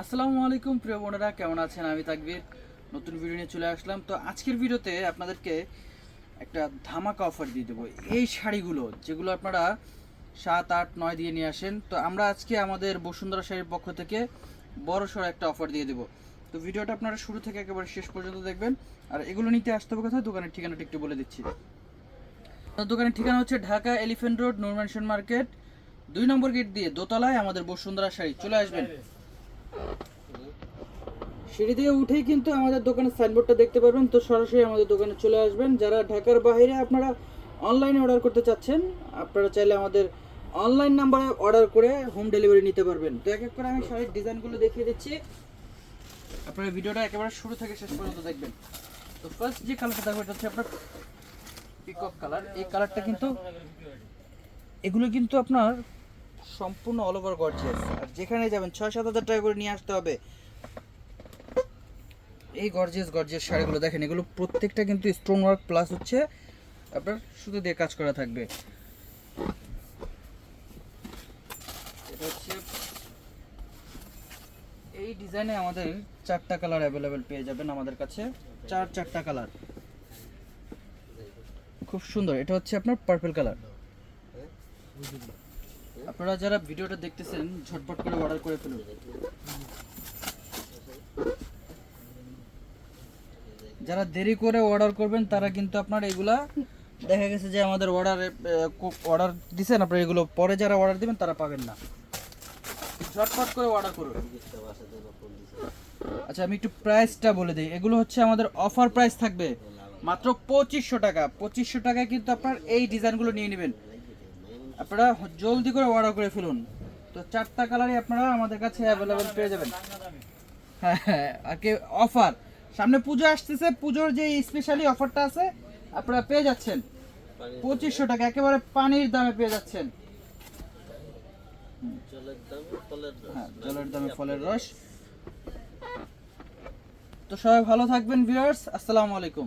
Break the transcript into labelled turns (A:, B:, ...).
A: আসসালামু আলাইকুম, প্রিয় বোনেরা, কেমন আছেন? আমি তাকবীর। নতুন ভিডিও নিয়ে চলে আসলাম। তো আজকের ভিডিওতে আপনাদেরকে একটা ধামাকা অফার দিয়ে দেবো। এই শাড়িগুলো, যেগুলো আপনারা সাত, আট, নয় দিয়ে নিয়ে আসেন, তো আমরা আজকে আমাদের বসুন্ধরা শাড়ির পক্ষ থেকে বড় সড়ো একটা অফার দিয়ে দেবো। তো ভিডিওটা আপনারা শুরু থেকে একেবারে শেষ পর্যন্ত দেখবেন। আর এগুলো নিতে আসতে হবে কোথায়? দোকানের ঠিকানাটা একটু বলে দিচ্ছি। দোকানের ঠিকানা হচ্ছে Dhaka elephant road Noor Mansion market, দুই নম্বর গেট দিয়ে দোতলায় আমাদের বসুন্ধরা শাড়ি। চলে আসবেন। সিঁড়ি দিয়ে উঠেই কিন্তু আমাদের দোকানের সাইনবোর্ডটা দেখতে পারবেন। তো সরাসরি আমাদের দোকানে চলে আসবেন। যারা ঢাকার বাইরে আপনারা অনলাইনে অর্ডার করতে চাচ্ছেন, আপনারা চাইলে আমাদের অনলাইন নাম্বারে অর্ডার করে হোম ডেলিভারি নিতে পারবেন। তো এক এক করে আমি শাড়ির ডিজাইনগুলো দেখিয়ে দিচ্ছি। আপনারা ভিডিওটা একেবারে শুরু থেকে শেষ পর্যন্ত দেখবেন। তো ফার্স্ট যে কালারটা দেখব এটা হচ্ছে আপনার পিকক কালার এই কালারটা কিন্তু, এগুলো কিন্তু আপনার সম্পূর্ণ অল ওভার গর্জিয়াস আর যেখানে যাবেন ছয়, সাত হাজার টাকা করে নিয়ে আসতে হবে। এই গর্জিয়াস গর্জিয়াস শাড়িগুলো দেখেন, এগুলো প্রত্যেকটা কিন্তু স্টোন ওয়ার্ক প্লাস হচ্ছে আপনার সুতো দিয়ে কাজ করা থাকবে। এই ডিজাইনে আমাদের চারটা কালার অ্যাভেলেবেল পেয়ে যাবেন আমাদের কাছে। চার, চারটা কালার খুব সুন্দর, এটা হচ্ছে আপনার পার্পল কালার আপনারা যারা ভিডিওটা দেখতেছেন, ঝটপট করে অর্ডার করে ফেলুন। যারা দেরি করে অর্ডার করবেন, তারা কিন্তু আপনার এগুলা, দেখা গেছে যে আমাদের অর্ডার অর্ডার দিছেন, আপনারা এগুলো পরে যারা অর্ডার দিবেন, তারা পাবেন না। ঝটপট করে অর্ডার করুন। আচ্ছা আমি একটু প্রাইসটা বলে দিই। এগুলো হচ্ছে আমাদের অফার প্রাইস থাকবে মাত্র পঁচিশশো টাকা। পঁচিশশো টাকায় কিন্তু আপনার এই ডিজাইনগুলো নিয়ে নেবেন। আপনারা জলদি করে অর্ডার করে ফেলুন। তো চারটা কালারই আপনারা আমাদের কাছে অ্যাভেলেবেল পেয়ে যাবেন। হ্যাঁ হ্যাঁ আর কি অফার সামনে পুজো আসতেছে পুজোর যে স্পেশালি অফারটা আছে আপনারা পেয়ে যাচ্ছেন। পঁচিশশো টাকা একেবারে পানির দামে পেয়ে যাচ্ছেন। হ্যাঁ জলের দামে ফলের রস। তো সবাই ভালো থাকবেন ভিউয়ার্স আসসালামু আলাইকুম।